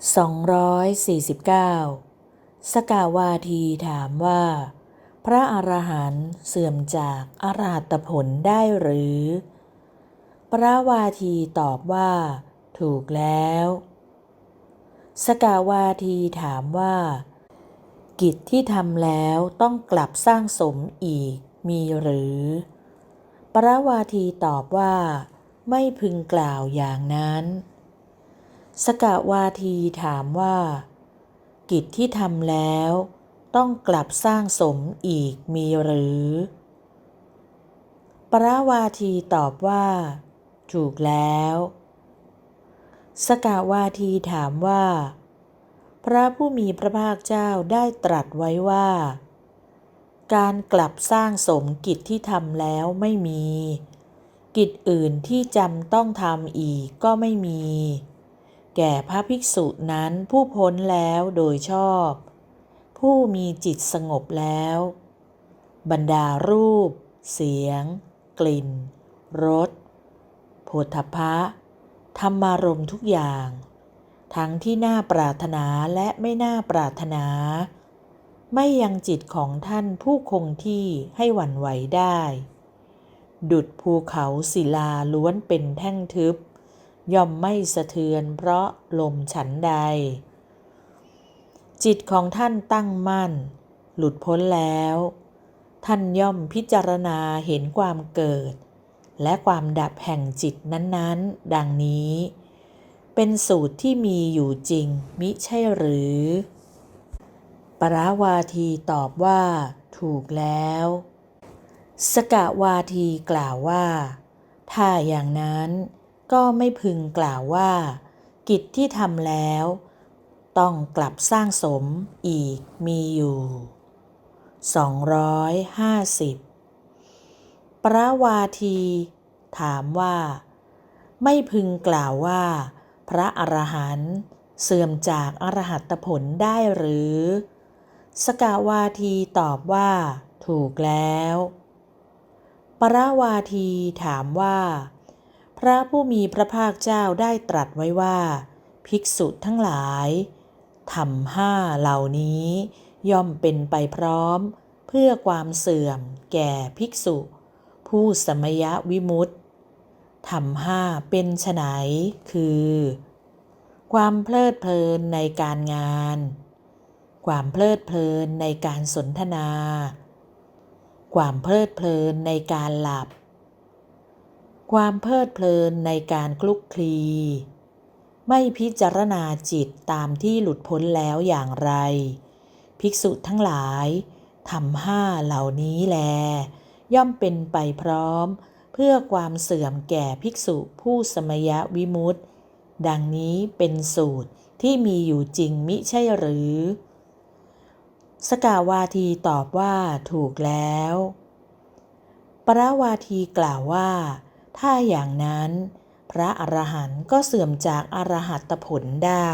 249 สกาวาทีถามว่า พระอรหันต์เสื่อมจากอรหัตผลได้หรือ พระวาทีตอบว่า ถูกแล้ว สกาวาทีถามว่า กิจที่ทำแล้วต้องกลับสร้างสมอีกมีหรือประวาทีตอบว่า ไม่พึงกล่าวอย่างนั้น สกาวาทีถามว่า กิจที่ทำแล้ว ต้องกลับสร้างสมอีกมีหรือ ปรวาทีตอบว่า ถูกแล้ว สกาวาทีถามว่า พระผู้มีพระภาคเจ้าได้ตรัสไว้ว่า การกลับสร้างสมกิจที่ทำแล้วไม่มี กิจอื่นที่จำต้องทำอีกก็ไม่มี แก่พระภิกษุนั้นผู้พ้นแล้วโดยชอบ ผู้มีจิตสงบแล้ว บรรดารูป เสียง กลิ่นรสโผฏฐัพะธรรมารมณ์ทุกอย่าง ทั้งที่น่าปรารถนาและไม่น่าปรารถนา ไม่ยังจิตของท่านผู้คงที่ให้หวั่นไหวได้ ดุดภูเขาศิลาล้วนเป็นแท่งทึบ ย่อมไม่สะเทือนเพราะลมฉันใด จิตของท่านตั้งมั่น หลุดพ้นแล้ว ท่านย่อมพิจารณาเห็นความเกิด และความดับแห่งจิตนั้นๆ ดังนี้ เป็นสูตรที่มีอยู่จริงมิใช่หรือ ปราวาทีตอบว่า ถูกแล้ว สกาวาทีกล่าวว่า ถ้าอย่างนั้น ก็ไม่พึงกล่าวว่า กิจที่ทำแล้ว ต้องกลับสร้างสมอีกมีอยู่ 250 ปราวาที ถามว่า ไม่พึงกล่าวว่า พระอรหันต์เสื่อมจากอรหัตผลได้หรือ สกาวาทีตอบว่า ถูกแล้ว ปราวาทีถามว่า พระผู้มีพระภาคเจ้าได้ตรัสไว้ว่า ภิกษุทั้งหลายธรรมห้าเหล่านี้ ย่อมเป็นไปพร้อม เพื่อความเสื่อม แก่ภิกษุ ผู้สมยวิมุตติธรรมห้าเป็นไฉนคือ ความเพลิดเพลินในการงาน ความเพลิดเพลินในการสนทนา ความเพลิดเพลินในการหลับ ความเพลิดเพลินในการคลุกคลี ไม่พิจารณาจิตตามที่หลุดพ้นแล้วอย่างไร ภิกษุทั้งหลายทำห้าเหล่านี้แล ย่อมเป็นไปพร้อม เพื่อความเสื่อมแก่ภิกษุผู้สมยวิมุตติ ดังนี้เป็นสูตรที่มีอยู่จริงมิใช่หรือ สกาวาทีตอบว่าถูกแล้ว ปราวาทีกล่าวว่า ถ้าอย่างนั้น พระอรหันต์ก็เสื่อมจากอรหัตผลได้